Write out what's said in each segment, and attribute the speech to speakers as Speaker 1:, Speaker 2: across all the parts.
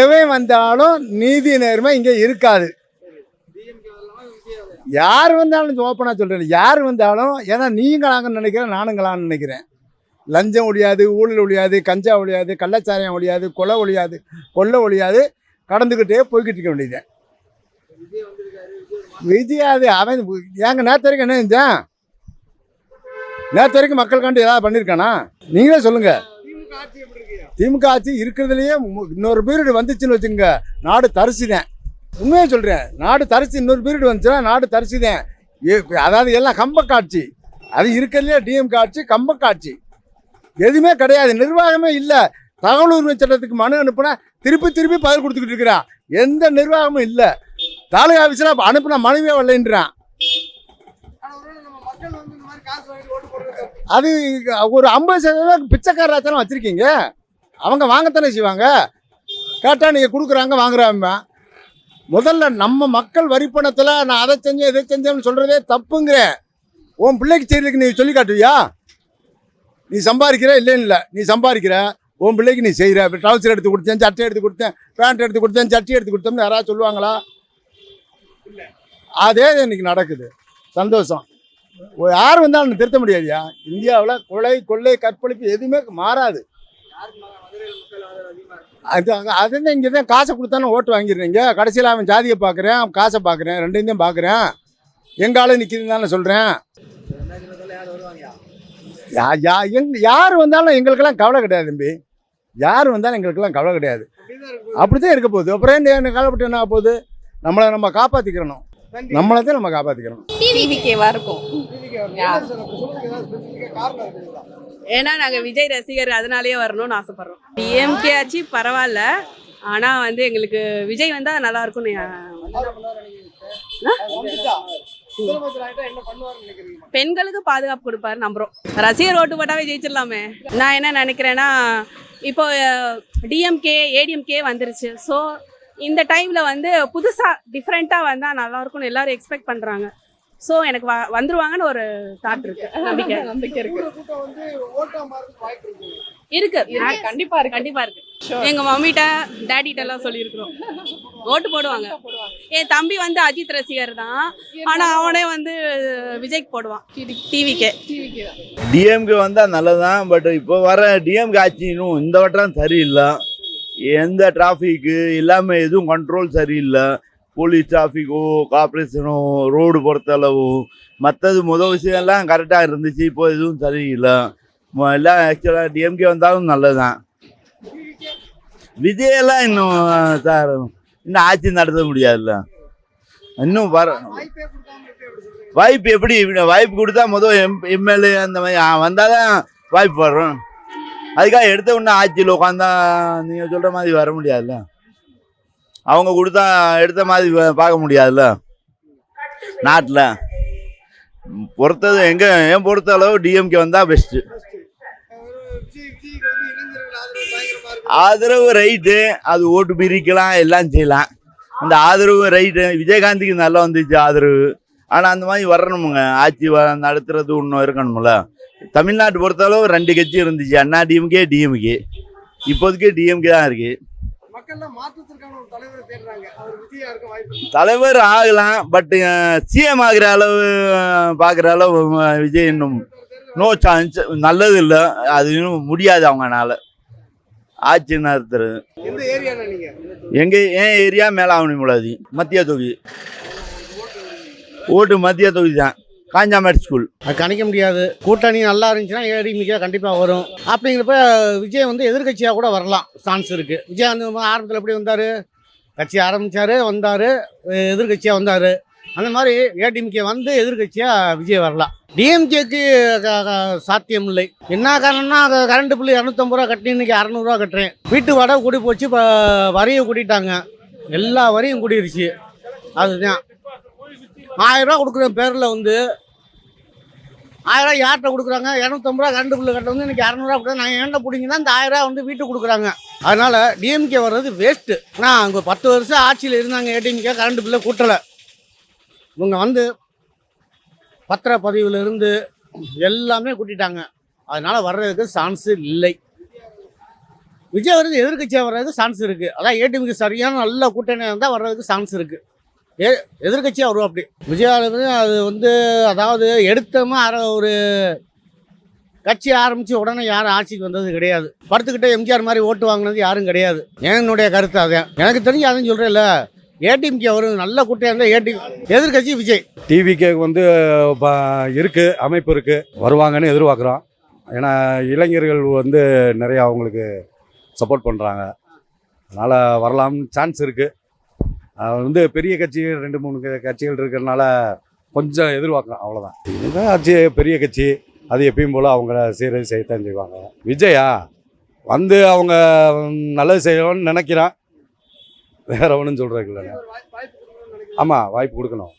Speaker 1: எவன் வந்தாலும் நீதி நேர்மை இங்கே இருக்காது. யார் வந்தாலும் ஓப்பனாக சொல்கிறேன் யார் வந்தாலும் ஏன்னா நீங்களாங்கன்னு நினைக்கிறேன் நானுங்களான்னு நினைக்கிறேன். லஞ்சம் ஒழியாது ஊழல் ஒழியாது கஞ்சா ஒழியாது கள்ளச்சாராயம் ஒழியாது கொலை ஒழியாது கொள்ளை ஒழியாது கடந்துக்கிட்டே போய்கிட்டு இருக்க வேண்டியது. விஜய் அது அவன் ஏங்க நேற்று வரைக்கும் என்ன செஞ்சான்? நேற்று வரைக்கும் மக்கள் கண்டு ஏதாவது பண்ணியிருக்கானா? நீங்களே சொல்லுங்கள் திமுக ஆட்சி இருக்கிறதுலையே இன்னொரு பீரியட் வந்துச்சுன்னு வச்சுங்க நாடு தரிசுதேன் உண்மையை சொல்கிறேன் நாடு தரிசு இன்னொரு பீரியட் வந்துச்சுன்னா நாடு தரிசுதேன் அதாவது எல்லாம் கம்ப காட்சி. அது இருக்கிறதுலே டிஎம் காட்சி கம்ப காட்சி. எதுவுமே கிடையாது. நிர்வாகமே இல்லை. தகவல் உரிமை சட்டத்துக்கு மனு அனுப்புனா திருப்பி திருப்பி பதில் கொடுத்துக்கிட்டு இருக்கிறான். எந்த நிர்வாகமும் இல்லை. தாலுகா ஆஃபீஸில் அனுப்புனா மனுவே வரலைன்றான். அது ஒரு ஐம்பது சதவீதம் பிச்சைக்காரராச்சாரம் வச்சுருக்கீங்க. அவங்க வாங்கத்தானே செய்வாங்க? கேட்டால் நீங்கள் கொடுக்குறாங்க வாங்குறாங்க. முதல்ல நம்ம மக்கள் வரிப்பணத்தில் நான் அதை செஞ்சேன் இதை செஞ்சேன்னு சொல்கிறதே தப்புங்கிறேன். உன் பிள்ளைக்கு செய்கிறதுக்கு நீ சொல்லி காட்டுவியா? நீ சம்பாதிக்கிற? இல்லைன்னு இல்லை. நீ சம்பாதிக்கிற. உன் பிள்ளைக்கு நீ செய்கிற இப்போ ட்ரௌசர் எடுத்து கொடுத்தேன் சட்டை எடுத்து கொடுத்தேன் பேண்ட் எடுத்து கொடுத்தேன் சட்டி எடுத்து கொடுத்தோம்னு யாராவது சொல்லுவாங்களா? அதே இன்னைக்கு நடக்குது. சந்தோஷம். யார் வந்தாலும் திருத்த முடியாதுயா இந்தியாவில் கொலை கொள்ளை கற்பழிப்பு எதுவுமே மாறாது. அது அங்கே அது தான் இங்கே தான் காசை கொடுத்தானே ஓட்டு வாங்கிடுறீங்க. கடைசியில் அவன் ஜாதியை பார்க்குறேன் அவன் காசை பார்க்குறேன் ரெண்டையும் தான் பார்க்குறேன். எங்காலும் நிற்கிதுன்னு தானே சொல்கிறேன் யா யா எங் யார் வந்தாலும் எங்களுக்கெல்லாம் கவலை கிடையாது தம்பி. யார் வந்தாலும் எங்களுக்கெல்லாம் கவலை கிடையாது. அப்படி தான் இருக்க போகுது. அப்புறம் என்ன கவலைப்பட்டு என்ன போகுது? நம்மளை நம்ம காப்பாற்றிக்கிறணும் நம்மளை தான் நம்ம காப்பாற்றிக்கிறணும்
Speaker 2: டிவிக்கேவா இருக்கும். ஏன்னா நாங்க விஜய் ரசிகர் அதனாலயே வரணும்னு ஆசைப்படுறோம். டிஎம்கே ஆச்சு பரவாயில்ல. ஆனா வந்து எங்களுக்கு விஜய் வந்தா நல்லா இருக்கும்னு பெண்களுக்கு பாதுகாப்பு கொடுப்பாரு நம்புறோம். ரசிகர் ஓட்டு போட்டாவே ஜெயிச்சிடலாமே. நான் என்ன நினைக்கிறேன்னா இப்போ டிஎம்கே ஏடிஎம்கே வந்துருச்சு. ஸோ இந்த டைம்ல வந்து புதுசா டிஃப்ரெண்டா வந்தா நல்லா இருக்கும்னு எல்லாரும் எக்ஸ்பெக்ட் பண்றாங்க. ஸோ எனக்கு வ- வந்துருவாங்கன்னு ஒரு தாட் இருக்கு. நம்பிக்கை. நம்பிக்கை இருக்கு. இருக்கு. கண்டிப்பா இருக்கு. கண்டிப்பா இருக்கு. எங்க மம்மிட்ட டாடிட்ட எல்லாம் சொல்லியிருக்கிறோம். ஓட்டு போடுவாங்க. என் தம்பி வந்து அஜித் ரசிகர் தான். ஆனா அவனே வந்து விஜய்க்கு போடுவான். டிவிக்கே
Speaker 3: டிஎம்கே வந்தால் நல்லதுதான் பட் இப்போ வர டிஎம்கே ஆட்சி இன்னும் இந்த வட்டம் சரியில்லை. எந்த டிராஃபிக்கு எல்லாமே எதுவும் கண்ட்ரோல் சரியில்லை. போலீஸ் டிராஃபிக்கோ கார்பரேஷனோ ரோடு பொறுத்தளவோ. மற்றது முத விஷயம்லாம் கரெக்டாக இருந்துச்சு. இப்போ எதுவும் சரியில்லை. எல்லாம் ஆக்சுவலாக டிஎம்கே வந்தாலும் நல்லதுதான். விஜயெல்லாம் இன்னும் சார் இன்னும் ஆட்சி நடத்த முடியாதுல்ல. இன்னும் வர வாய்ப்பு எப்படி வாய்ப்பு கொடுத்தா முதல் எம் எம்எல்ஏ அந்த மாதிரி வந்தால் தான் வாய்ப்பு வரும். அதுக்காக எடுத்த உடனே ஆட்சியில் உட்காந்தா நீங்கள் சொல்கிற மாதிரி வர முடியாதுல்ல? அவங்க கொடுத்தா எடுத்த மாதிரி பார்க்க முடியாதுல்ல? நாட்டில். பொறுத்தது எங்கே என் பொறுத்த அளவு டிஎம்கே வந்தால் பெஸ்ட்டு ஆதரவு ரைட்டு அது ஓட்டு பிரிக்கலாம் எல்லாம் செய்யலாம். அந்த ஆதரவு ரைட்டு விஜயகாந்திக்கு நல்லா வந்துச்சு ஆதரவு. ஆனால் அந்த மாதிரி வரணுமுங்க. ஆட்சி வ நடத்துறது இன்னும் இருக்கணும்ல? தமிழ்நாட்டு பொறுத்தளவு ரெண்டு கட்சி இருந்துச்சு. அண்ணா டிஎம்கே டிஎம்கே இப்போதைக்கு டிஎம்கே தான் இருக்கு. தலைவர் ஆகலாம் பட் சிஎம் ஆகிற அளவு பார்க்குற அளவு விஜய் இன்னும் நோ சான்ஸ் நல்லது இல்லை. அது இன்னும் முடியாது அவங்கனால. ஆட்சி நடத்துறது. எங்க என் ஏரியா மேலாவணி முலாதி மத்திய தொகுதி. ஓட்டு மத்திய தொகுதி தான். காஞ்சாமேட் ஸ்கூல்
Speaker 4: அது கணிக்க முடியாது. கூட்டணி நல்லா இருந்துச்சுன்னா ஏடிமிக்கா கண்டிப்பாக வரும். அப்படிங்கிறப்ப விஜய் வந்து எதிர்கட்சியாக கூட வரலாம். சான்ஸ் இருக்குது விஜய் வந்து ஆரம்பத்தில் எப்படி வந்தார்? கட்சி ஆரம்பித்தார் வந்தார் எதிர்கட்சியாக வந்தார். அந்த மாதிரி ஏடிஎம்கே வந்து எதிர்கட்சியாக விஜய் வரலாம். டிஎம்கேக்கு சாத்தியம் இல்லை. என்ன காரணம்னா கரண்ட் பில்லு இரநூத்தம்பது ரூபா கட்டி இன்னைக்கு அறநூறுவா கட்டுறேன். வீட்டு வாடகை கூடி போச்சு இப்போ வரியை கூட்டிட்டாங்க. எல்லா வரியும் கூடிருச்சு. அதுதான். ஆயிரம் ரூபா கொடுக்குற பேரில் வந்து ஆயிரம் யார்கிட்ட கொடுக்குறாங்க? இரநூத்தம்பது ரூபா கரண்ட் பில்லு கட்ட வந்து இன்னைக்கு இரநூறுவா கொடுத்தா நான் ஏன்டா பிடிங்கன்னா இந்த ஆயிரம் ரூபா வந்து வீட்டுக்கு கொடுக்குறாங்க. அதனால் டிஎம்கே வர்றது வேஸ்ட்டு ஆனால் அங்கே பத்து வருஷம் ஆட்சியில் இருந்தாங்க ஏடிஎம்கே கரண்ட் பில்லை கூட்டலை. இவங்க வந்து பத்திர இருந்து எல்லாமே கூட்டிட்டாங்க. அதனால் வர்றதுக்கு சான்ஸு இல்லை. விஜய் வர்றது எதிர்க்கட்சியாக வர்றதுக்கு சான்ஸ் இருக்குது அதான் ஏடிஎம்கே சரியான நல்ல கூட்டணியாக இருந்தால் வர்றதுக்கு சான்ஸ் இருக்குது ஏ எதிர்கட்சியாக வரும் அப்படி. விஜய் அது வந்து அதாவது எடுத்தமா அர ஒரு கட்சி ஆரம்பித்து உடனே யாரும் ஆட்சிக்கு வந்தது கிடையாது. படுத்துக்கிட்டே எம்ஜிஆர் மாதிரி ஓட்டு வாங்கினது யாரும் கிடையாது. என்னுடைய கருத்து அதான் எனக்கு தெரிஞ்சு அதையும் சொல்கிறேன்ல ஏடிஎம்கே வரும் நல்ல கூட்டம் இருந்தால் ஏடிஎம் எதிர்கட்சி விஜய்.
Speaker 5: டிவிக்கு வந்து ப- அமைப்பு இருக்குது வருவாங்கன்னு எதிர்பார்க்குறோம். ஏன்னா இளைஞர்கள் வந்து நிறையா அவங்களுக்கு சப்போர்ட் பண்ணுறாங்க அதனால் வரலாம்னு சான்ஸ் இருக்குது வந்து பெரிய கட்சி ரெண்டு மூணு கட்சிகள் இருக்கிறதுனால கொஞ்சம் எதிர்பார்க்கலாம் அவ்வளோதான் இதுதான் ஆட்சி பெரிய கட்சி. அது எப்பயும் போல் அவங்க சீரது செய்யத்தான் செய்வாங்க. விஜயா வந்து அவங்க நல்லது செய்யணும்னு நினைக்கிறான். வேற ஒன்றும் சொல்கிறதுக்கு இல்லைங்க. ஆமாம் வாய்ப்பு கொடுக்கணும்.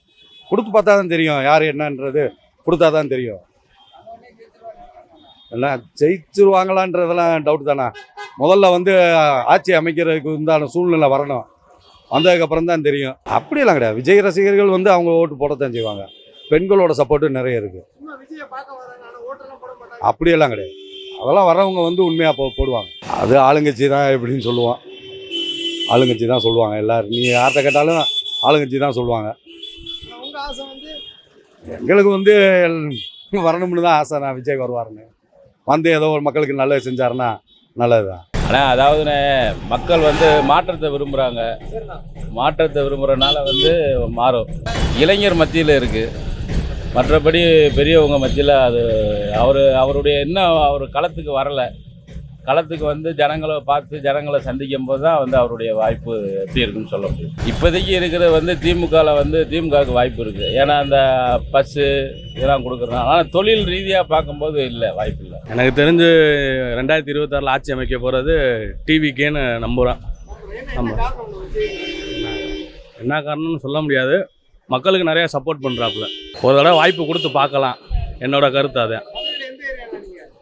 Speaker 5: கொடுத்து பார்த்தா தான் தெரியும் யார் என்னன்றது. கொடுத்தா தான் தெரியும். என்ன ஜெயிச்சிருவாங்களான்றதெல்லாம் டவுட் தானே? முதல்ல வந்து ஆட்சி அமைக்கிறதுக்கு உண்டான சூழ்நிலை வரணும். வந்ததுக்கப்புறம் தான் தெரியும். அப்படியெல்லாம் கிடையாது. விஜய் ரசிகர்கள் வந்து அவங்க ஓட்டு போடத்தான் செய்வாங்க. பெண்களோட சப்போர்ட்டும் நிறைய இருக்கு. அப்படியெல்லாம் கிடையாது. அதெல்லாம் வரவங்க வந்து உண்மையாக போ போடுவாங்க. அது ஆளுங்கட்சி தான் எப்படின்னு சொல்லுவான். ஆளுங்கட்சி தான் சொல்லுவாங்க எல்லாரும். நீ யார்கிட்ட கேட்டாலும் ஆளுங்கட்சி தான் சொல்லுவாங்க. எங்களுக்கு வந்து வரணும்னு தான் ஆசை. நான் விஜய் வருவாருன்னு. வந்து ஏதோ ஒரு மக்களுக்கு நல்லது செஞ்சாருன்னா நல்லதுதான்.
Speaker 6: ஆனால் அதாவது மக்கள் வந்து மாற்றத்தை விரும்புகிறாங்க மாற்றத்தை விரும்புகிறனால வந்து மாறும். இளைஞர் மத்தியில் இருக்குது மற்றபடி பெரியவங்க மத்தியில் அது அவர் அவருடைய இன்னும் அவர் களத்துக்கு வரலை. களத்துக்கு வந்து ஜனங்களை பார்த்து ஜனங்களை சந்திக்கும் போது தான் வந்து அவருடைய வாய்ப்பு எப்படி இருக்குன்னு சொல்ல முடியும். இப்போதைக்கு இருக்கிறது வந்து திமுகவில் வந்து திமுகவுக்கு வாய்ப்பு இருக்குது ஏன்னா அந்த பஸ்ஸு இதெல்லாம் கொடுக்குறதுனால. ஆனால் தொழில் ரீதியாக பார்க்கும்போது இல்லை வாய்ப்பு இல்லை.
Speaker 7: எனக்கு தெரிஞ்சு ரெண்டாயிரத்தி இருபத்தாறில் ஆட்சி அமைக்க போகிறது டிவிக்கேன்னு நம்புகிறேன் நம்ம என்ன காரணம்னு சொல்ல முடியாது. மக்களுக்கு நிறையா சப்போர்ட் பண்ணுறாப்புல ஒரு தடவை வாய்ப்பு கொடுத்து பார்க்கலாம். என்னோட கருத்து அதை.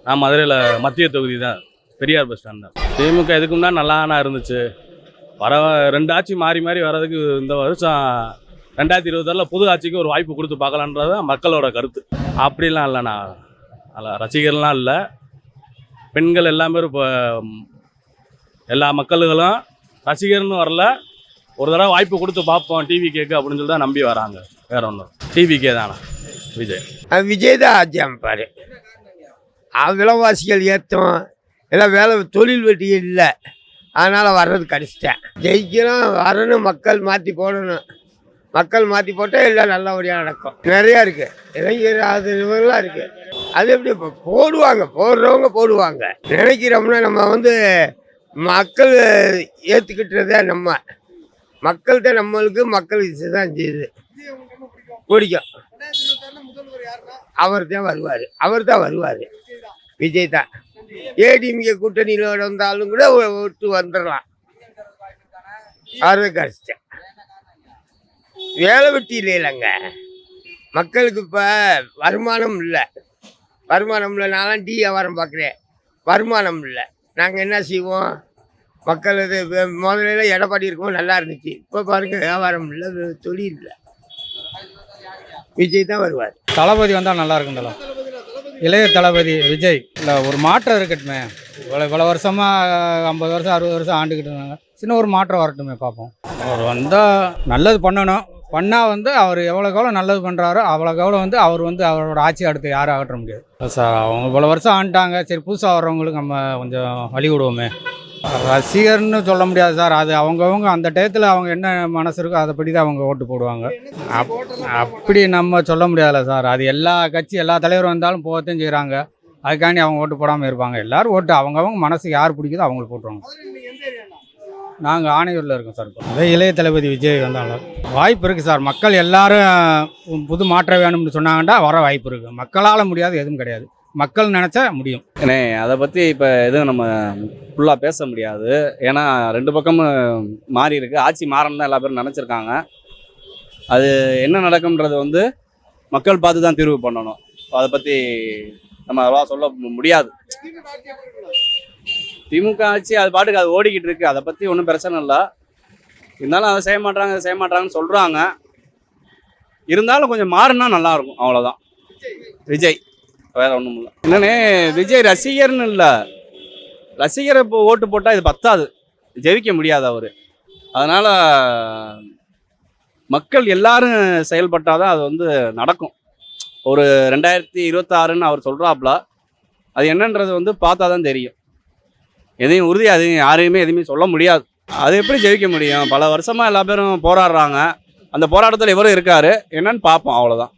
Speaker 7: நான் மதுரையில் மத்திய தொகுதி தான். பெரியார் பஸ் ஸ்டாண்ட் தான். திமுக இதுக்கு முன்னாடி நல்லா இருந்துச்சு. வர ரெண்டு ஆட்சி மாறி மாறி வர்றதுக்கு இந்த வருஷம் ரெண்டாயிரத்தி இருபத்தாறில் புது ஆட்சிக்கு ஒரு வாய்ப்பு கொடுத்து பார்க்கலான்றது தான் மக்களோட கருத்து. அப்படிலாம் இல்லைண்ணா. அல்ல ரசிகர்லாம் இல்லை. பெண்கள் எல்லாமே இப்போ எல்லா மக்களுகளும் ரசிகர்னு வரல. ஒரு தடவை வாய்ப்பு கொடுத்து பார்ப்போம். டிவி கேக்கு அப்படின்னு சொல்லி தான் நம்பி வராங்க. வேற ஒன்றும் டிவி கே தானா விஜய்.
Speaker 8: அது விஜய் தான் ஆட்சி அமைப்பார். விலைவாசிகள் ஏற்றும் எல்லாம் வேலை தொழில் வெட்டி இல்லை. அதனால் வர்றது கடிச்சிட்டேன். ஜெயிக்கணும் வரணும் மக்கள் மாற்றி போடணும். மக்கள் மாற்றி போட்டால் எல்லாம் நல்லபடியாக நடக்கும். நிறையா இருக்குது இளைஞர் அது இருக்குது அது எப்படி இப்போ போடுவாங்க. போடுறவங்க போடுவாங்க. நினைக்கிறோம்னா நம்ம வந்து மக்கள் ஏற்றுக்கிட்டதே நம்ம. மக்கள்கிட்ட நம்மளுக்கு மக்கள் இதுதான் செய்யுது. பிடிக்கும். அவர் தான் வருவார். அவர் தான் வருவார். விஜய் தான். ஏடிஎம்கே கூட்டணியில் வந்தாலும் கூட ஒட்டு வந்துடலாம் அது கஷ்டம் வேலை வெட்டி இல்லைங்க மக்களுக்கு இப்போ வருமானம் இல்லை. வருமானம் இல்லை நான்லாம் டீ வியாபாரம் பார்க்குறேன் வருமானம் இல்லை. நாங்கள் என்ன செய்வோம்? மக்கள் இது முதல்ல எடப்பாடி இருக்கும் நல்லா இருந்துச்சு. இப்போ பாருங்க வியாபாரம் இல்லை தொழில் இல்லை. விஜய் தான் வருவார்.
Speaker 9: தளபதி வந்தால் நல்லா இருக்கும் தலம் இளைய தளபதி விஜய். இல்லை ஒரு மாற்றம் இருக்கட்டுமே. இவ்வளோ இவ்வளோ வருஷமாக ஐம்பது வருஷம் அறுபது வருஷம் ஆண்டுக்கிட்டு இருந்தாங்க சின்ன ஒரு மாற்றம் வரட்டுமே பார்ப்போம் அவர் வந்தால் நல்லது பண்ணணும். பண்ணால் வந்து அவர் எவ்வளோக்கு எவ்வளோ நல்லது பண்ணுறாரோ அவ்வளோக்கு எவ்வளோ வந்து அவர் வந்து அவரோட ஆட்சி அடுத்து யாரும் அகற்ற முடியாது. சார் அவங்க இவ்வளோ வருஷம் ஆண்டாங்க சரி புதுசாக வர்றவங்களுக்கு நம்ம கொஞ்சம் வழி விடுவோமே ரசிகர்னு சொல்ல முடியாது சார். அது அவங்கவுங்க அந்த டயத்தில் அவங்க என்ன மனசு இருக்கோ அதைப்படி தான் அவங்க ஓட்டு போடுவாங்க. அப் அப்படி நம்ம சொல்ல முடியாதுல்ல சார். அது எல்லா கட்சி எல்லா தலைவரும் வந்தாலும் போகத்தையும் செய்கிறாங்க அதுக்காண்டி அவங்க ஓட்டு போடாமல் இருப்பாங்க. எல்லோரும் ஓட்டு. அவங்கவுங்க மனசுக்கு யார் பிடிக்குதோ அவங்களுக்கு போட்டுருவாங்க. நாங்கள் ஆணையூரில் இருக்கோம் சார் இப்போ. அதே இளைய தளபதி விஜய் வந்தாலும் வாய்ப்பு இருக்குது சார். மக்கள் எல்லாரும் புது மாற்றம் வேணும்னு சொன்னாங்கன்னா வர வாய்ப்பு இருக்குது மக்களால் முடியாது எதுவும் கிடையாது. மக்கள் நினச்சா முடியும்.
Speaker 7: ஏன்னே அதை பற்றி இப்போ எதுவும் நம்ம ஃபுல்லாக பேச முடியாது. ஏன்னா ரெண்டு பக்கமும் மாறி இருக்குது ஆட்சி மாறணும் தான் எல்லா பேரும் நினச்சிருக்காங்க. அது என்ன நடக்கும்ன்றது வந்து மக்கள் பார்த்து தான் தீர்வு பண்ணணும். அதை பற்றி நம்ம அவ்வளோவா சொல்ல முடியாது. திமுக ஆட்சி அது பாட்டுக்கு அது ஓடிக்கிட்டு இருக்குது அதை பற்றி ஒன்றும் பிரச்சனை இல்லை. இருந்தாலும் அதை செய்ய மாட்டாங்க அதை செய்ய மாட்டாங்கன்னு சொல்கிறாங்க இருந்தாலும் கொஞ்சம் மாறினா நல்லா இருக்கும். அவ்வளோதான் விஜய். வேற ஒன்றும் இல்லை. என்னன்னு விஜய் ரசிகர்னு இல்லை.
Speaker 10: ரசிகரை இப்போ ஓட்டு போட்டால் இது பத்தாது. ஜெயிக்க முடியாது அவர். அதனால் மக்கள் எல்லாரும் செயல்பட்டால் தான் அது வந்து நடக்கும். ஒரு ரெண்டாயிரத்தி இருபத்தாறுன்னு அவர் சொல்கிறாப்புல அது என்னன்றது வந்து பார்த்தா தான் தெரியும். எதையும் உறுதி அதையும் யாரையுமே எதுவுமே சொல்ல முடியாது. அது எப்படி ஜெயிக்க முடியும்? பல வருஷமாக எல்லா பேரும் போராடுறாங்க. அந்த போராட்டத்தில் இவரும் இருக்காரு. என்னன்னு பார்ப்போம் அவ்வளோதான்